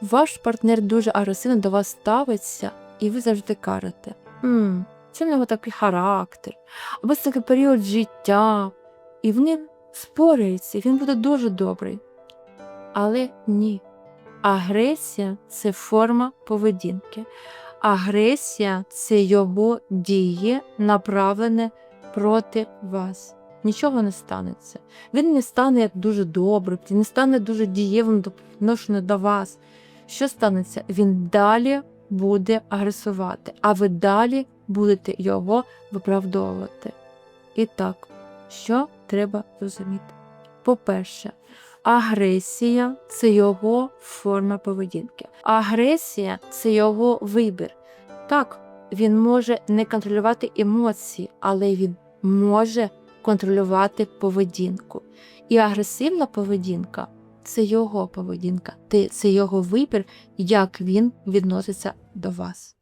ваш партнер дуже агресивно до вас ставиться, і ви завжди кажете, «М, це в нього такий характер, або це такий період життя, і в ним спорається, і він буде дуже добрий. Але ні. Агресія це форма поведінки. Агресія це його дії, направлене проти вас. Нічого не станеться. Він не стане як дуже добрим, не стане дуже дієвим до відношення до вас. Що станеться? Він далі буде агресувати, а ви далі будете його виправдовувати. І так, що треба розуміти? По-перше, агресія це його форма поведінки. Агресія це його вибір. Так, він може не контролювати емоції, але він може контролювати поведінку. І агресивна поведінка це його поведінка, Ти- це його вибір, як він відноситься до вас.